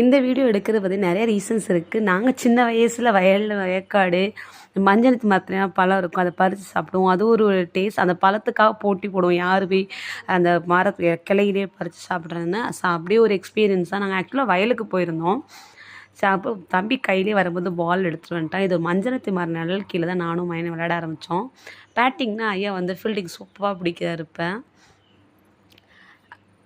இந்த வீடியோ எடுக்கிறது பற்றி நிறைய ரீசன்ஸ் இருக்குது நாங்கள் சின்ன வயசில் வயலில் வயக்காடு மஞ்சளத்து மாத்திரையாக பழம் இருக்கும். அதை பறித்து சாப்பிடுவோம். அது ஒரு டேஸ்ட் அந்த பழத்துக்காக போட்டி போடுவோம். யார் போய் அந்த மரத்து கிளையிலே பறித்து சாப்பிட்றதுன்னு. அப்படியே ஒரு எக்ஸ்பீரியன்ஸாக நாங்கள் ஆக்சுவலாக வயலுக்கு போயிருந்தோம். சரி அப்போ தம்பி கையிலே வரும்போது பால் எடுத்துகிட்டு வந்துட்டான். இது மஞ்சளத்து மர நிழல் கீழே தான் நானும் மயனும் விளையாட ஆரம்பித்தோம் பேட்டிங்னா ஐயா வந்து ஃபீல்டிங் சூப்பராக பிடிக்கிறாரு இருப்பேன்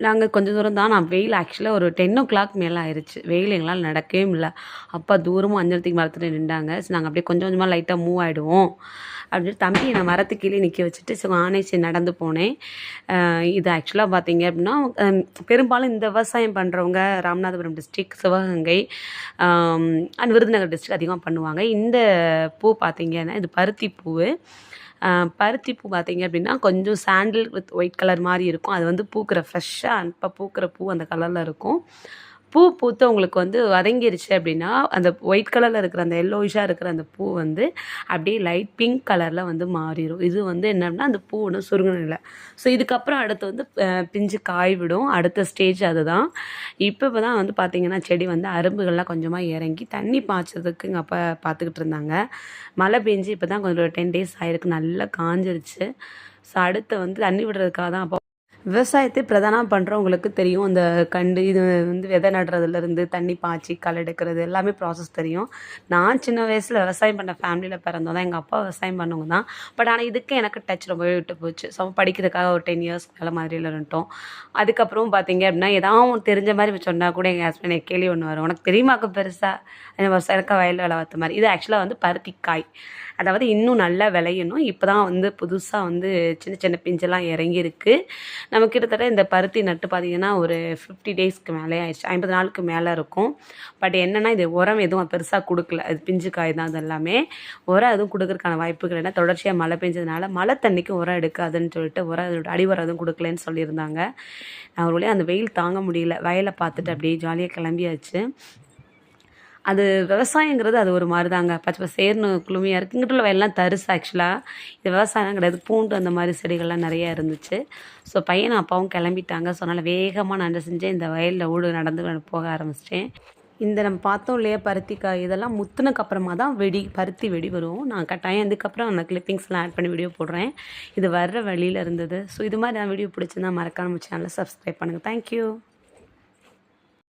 நாங்கள் கொஞ்சம் தூரம் தான். நான் வெயில் ஆக்சுவலாக ஒரு டென் ஓ கிளாக் மேலே ஆயிடுச்சு வெயில் எங்களால் நடக்கவே இல்லை அப்பா தூரமும் அஞ்சலத்துக்கு மரத்தில் நின்றாங்க. நாங்கள் அப்படியே கொஞ்சம் கொஞ்சமாக லைட்டாக மூவ் ஆகிடுவோம் அப்படின்னு தம்பி நான் மரத்துக்கு கீழே நிற்க வச்சுட்டு ஸோ நானே சரி நடந்து போனேன். இது ஆக்சுவலாக பார்த்தீங்க அப்படின்னா பெரும்பாலும் இந்த விவசாயம் பண்ணுறவங்க Ramanathapuram district Sivaganga and Virudhunagar district அதிகமாக பண்ணுவாங்க. இந்த பூ பார்த்தீங்கன்னா இது பருத்தி பூ. பருத்தி பூ பார்த்தீங்க அப்படின்னா கொஞ்சம் சாண்டில் வித் ஒயிட் கலர் மாதிரி இருக்கும். அது வந்து பூக்கிற ஃப்ரெஷ்ஷாக இப்போ பூக்கிற பூ அந்த கலரில் இருக்கும். பூ பூத்து உங்களுக்கு வந்து வதங்கிருச்சு அப்படின்னா அந்த ஒயிட் கலரில் இருக்கிற அந்த எல்லோயிஷாக இருக்கிற அந்த பூ வந்து அப்படியே லைட் பிங்க் கலரில் வந்து மாறிடும் இது வந்து என்னன்னா அந்த பூ ஒன்றும் சுருங்கணும் இல்லை ஸோ இதுக்கப்புறம் அடுத்து வந்து பிஞ்சு காய் விடும். அடுத்த ஸ்டேஜ் அதுதான். இப்போ இப்போ தான் வந்து பார்த்திங்கன்னா செடி வந்து அரும்புகள்லாம் கொஞ்சமாக இறங்கி தண்ணி பாய்ச்சதுக்கு எங்கள் அப்பா பார்த்துக்கிட்டு இருந்தாங்க. மழை பெஞ்சு இப்போ தான் கொஞ்சம் டென் டேஸ் ஆயிருக்கு. நல்லா காஞ்சிருச்சு. ஸோ அடுத்து வந்து தண்ணி விடுறதுக்காக தான் அப்போ விவசாயத்தை பிரதானம் பண்ணுறவங்களுக்கு தெரியும். அந்த கண்டு இது வந்து விதை நடுறதுலேருந்து தண்ணி பாய்ச்சி களை எடுக்கிறது எல்லாமே ப்ராசஸ் தெரியும். நான் சின்ன வயசில் விவசாயம் பண்ண ஃபேமிலியில் பிறந்தோம் தான் எங்கள் அப்பா விவசாயம் பண்ணவங்க தான். பட் ஆனால் இதுக்கு எனக்கு டச் ரொம்பவே விட்டு போச்சு. ஸோ படிக்கிறதுக்காக ஒரு டென் இயர்ஸ் மேலே மாதிரியில் இருந்துட்டோம் அதுக்கப்புறம் பார்த்தீங்க அப்படின்னா ஏதாவது தெரிஞ்ச மாதிரி சொன்னால் கூட எங்கள் ஹஸ்பண்ட் கேள்வி ஒன்று வரும் உனக்கு தெரியுமாக்க பெருசாக விவசாயக்க வயலில் வேலை பார்த்த மாதிரி. இது ஆக்சுவலாக வந்து பருத்திக்காய் அதாவது இன்னும் நல்லா விளையணும். இப்போ தான் வந்து புதுசாக வந்து சின்ன சின்ன பிஞ்செல்லாம் இறங்கியிருக்கு. நம்ம கிட்டத்தட்ட இந்த பருத்தி நட்டு பார்த்தீங்கன்னா ஒரு ஃபிஃப்டி டேஸ்க்கு மேலே ஆயிடுச்சு. ஐம்பது நாளுக்கு மேலே இருக்கும். பட் என்னென்னா இது உரம் எதுவும் பெருசாக கொடுக்கல. அது பிஞ்சு காய் தான் அது எல்லாமே உரம் எதுவும் கொடுக்கறதுக்கான வாய்ப்புகள் என்ன? தொடர்ச்சியாக மழை பெஞ்சதுனால மழை தண்ணிக்கு உரம் எடுக்காதுன்னு சொல்லிட்டு உரம் அதோட அடி உரம் எதுவும் கொடுக்கலன்னு சொல்லியிருந்தாங்க. நான் ஒரு அந்த வெயில் தாங்க முடியல. வயலை பார்த்துட்டு அப்படியே ஜாலியாக கிளம்பியாச்சு. அது விவசாயங்கிறது அது ஒரு மாதிரி தாங்க பச்சை பசேர்னு குளுமையாக இருக்குது இங்கிட்ட உள்ள வயல்லாம் தரிசு ஆக்சுவலாக இது விவசாயம் கிடையாது. பூண்டு அந்த மாதிரி செடிகள்லாம் நிறையா இருந்துச்சு. ஸோ பையனும் அப்பாவும் கிளம்பிட்டாங்க. ஸோ அதனால் வேகமாக நான் செஞ்சேன் இந்த வயலில் ஊடு நடந்து போக ஆரம்பிச்சிட்டேன். இந்த நம்ம பார்த்தோம் இல்லையா பருத்திக்காய். இதெல்லாம் முத்துனக்கு அப்புறமா தான் வெடி பருத்தி வெடி வரும். நான் கட்டாயம் இதுக்கப்புறம் அந்த கிளிப்பிங்ஸ்லாம் ஆட் பண்ணி வீடியோ போடுறேன். இது வர்ற வழியில் இருந்தது. ஸோ இது மாதிரி நான் வீடியோ பிடிச்சிருந்தா மறக்காம சேனலை சப்ஸ்கிரைப் பண்ணுங்கள் தேங்க்யூ